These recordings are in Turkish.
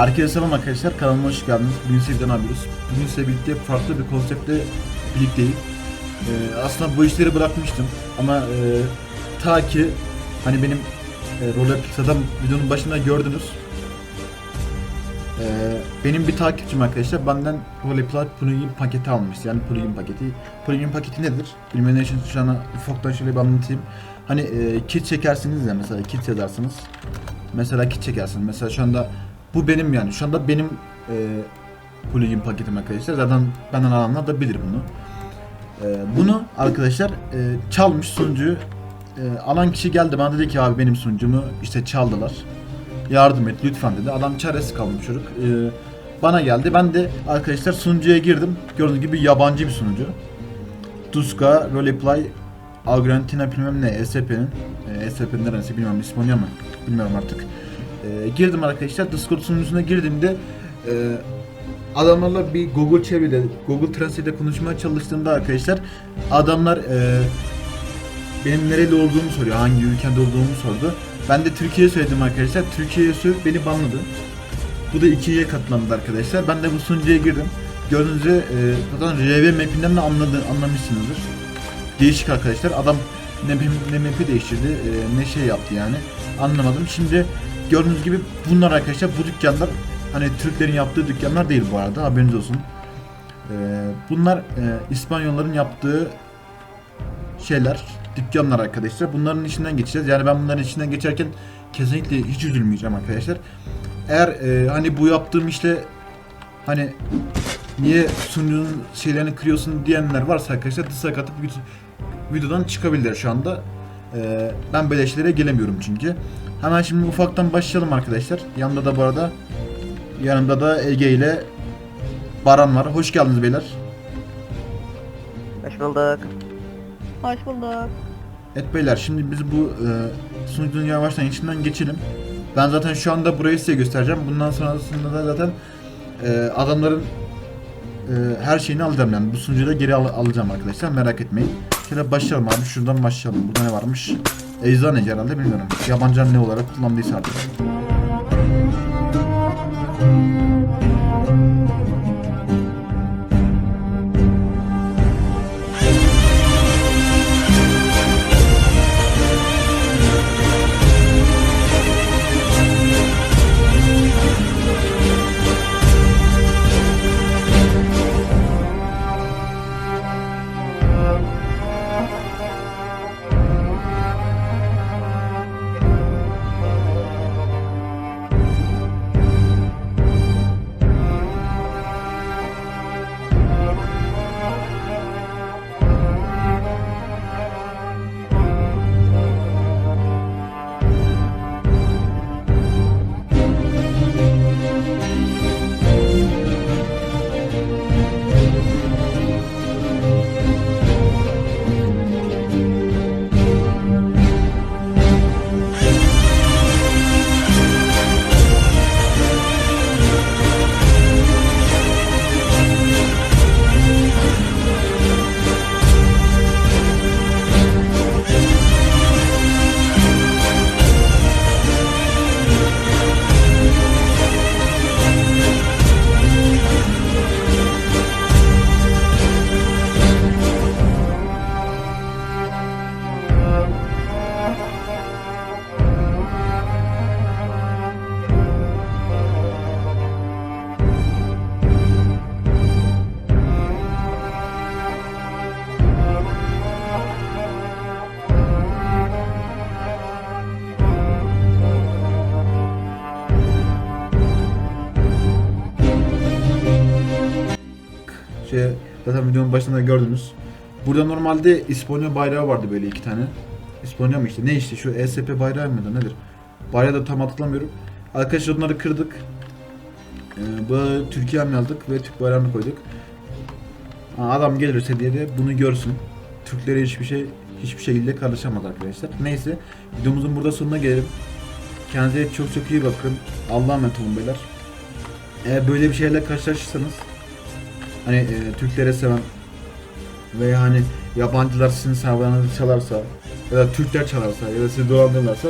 Herkese selam arkadaşlar. Kanalıma hoş geldiniz. Bugün sizden yapıyoruz. Bugün size birlikte farklı bir konseptle birlikteyim. Ee, aslında bu işleri bırakmıştım ama e, ta ki hani benim e, Rolepixa'dan videonun başında gördünüz. Ee, benim bir takipçim arkadaşlar benden Roleplay plugin paketi almıştı. Yani plugin paketi. Plugin paketi nedir? Bilmeyenler için şu an ufaktan şöyle bir anlatayım. Hani e, kit çekersiniz ya mesela kit yazarsınız. Mesela kit çekersin. Mesela şu anda bu benim yani. Şu anda benim e, plugin paketim arkadaşlar. Zaten benden alanlar da bilir bunu. E, bunu arkadaşlar e, çalmış sunucuyu e, alan kişi geldi bana dedi ki abi benim sunucumu işte çaldılar. Yardım et lütfen dedi. Adam çaresiz kalmış çocuk. E, bana geldi. Ben de arkadaşlar sunucuya girdim. Gördüğünüz gibi yabancı bir sunucu. Tuska, Roleplay, Argentina bilmem ne, ESP'nin. E, ESP'nin neresi bilmiyorum. İspanya mı? Bilmiyorum artık. E, girdim arkadaşlar. Discord sunucusuna girdiğimde e, adamlarla bir Google çeviride, Google Translate'de konuşmaya çalıştığımda arkadaşlar adamlar e, benim nereli olduğumu soruyor, hangi ülkede olduğumu sordu. Ben de Türkiye söyledim arkadaşlar. Türkiye'ye söyleyip beni banladı. Bu da ikiye katlandı arkadaşlar. Ben de bu sunucuya girdim. Gördüğünüz üzere e, zaten RV mapinden de anladı, anlamışsınızdır. Değişik arkadaşlar. Adam ne, ne map'i değiştirdi, e, ne şey yaptı yani. Anlamadım. Şimdi gördüğünüz gibi bunlar arkadaşlar bu dükkanlar hani Türklerin yaptığı dükkanlar değil bu arada haberiniz olsun. E, bunlar e, İspanyolların yaptığı şeyler, dükkanlar arkadaşlar. Bunların içinden geçeceğiz. Yani ben bunların içinden geçerken kesinlikle hiç üzülmeyeceğim arkadaşlar. Eğer e, hani bu yaptığım işte hani niye sunucunun şeylerini kırıyorsun diyenler varsa arkadaşlar dislike atıp vid- videodan çıkabilirler şu anda. E, ben böyle şeylere gelemiyorum çünkü. Hemen şimdi ufaktan başlayalım arkadaşlar. Yanında da bu arada yanımda da Ege ile Baran var. Hoş geldiniz beyler. Hoş bulduk. Hoş bulduk. Evet beyler şimdi biz bu e, sunucunun yavaştan içinden geçelim. Ben zaten şu anda burayı size göstereceğim. Bundan sonrasında da zaten e, adamların e, her şeyini alacağım yani. Bu sunucuyu da geri al- alacağım arkadaşlar merak etmeyin. Şöyle başlayalım abi şuradan başlayalım. Burada ne varmış? Eczaneci herhalde bilmiyorum. Yabancı ne olarak kullandıysa artık. Şey, zaten videonun başında da gördünüz. Burada normalde İspanya bayrağı vardı böyle iki tane. İspanya mı işte? Ne işte şu ESP bayrağı mıydı nedir? Bayrağı da tam hatırlamıyorum. Arkadaşlar onları kırdık. Ee, bu Türkiye aldık ve Türk bayrağını koyduk. Adam gelirse diye de bunu görsün. Türklere hiçbir şey hiçbir şekilde karışamaz arkadaşlar. Neyse videomuzun burada sonuna gelelim. Kendinize çok çok iyi bakın. Allah'a emanet olun beyler. Eğer böyle bir şeyle karşılaşırsanız hani e, Türklere seven veya hani yabancılar sizin serverlarınızı çalarsa ya da Türkler çalarsa ya da sizi dolandırırlarsa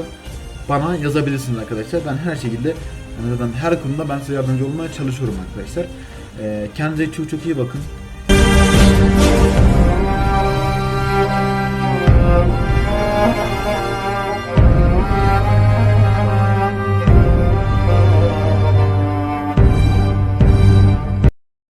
bana yazabilirsiniz arkadaşlar. Ben her şekilde Yani zaten her konuda ben size yardımcı olmaya çalışıyorum arkadaşlar. E, kendinize çok çok iyi bakın.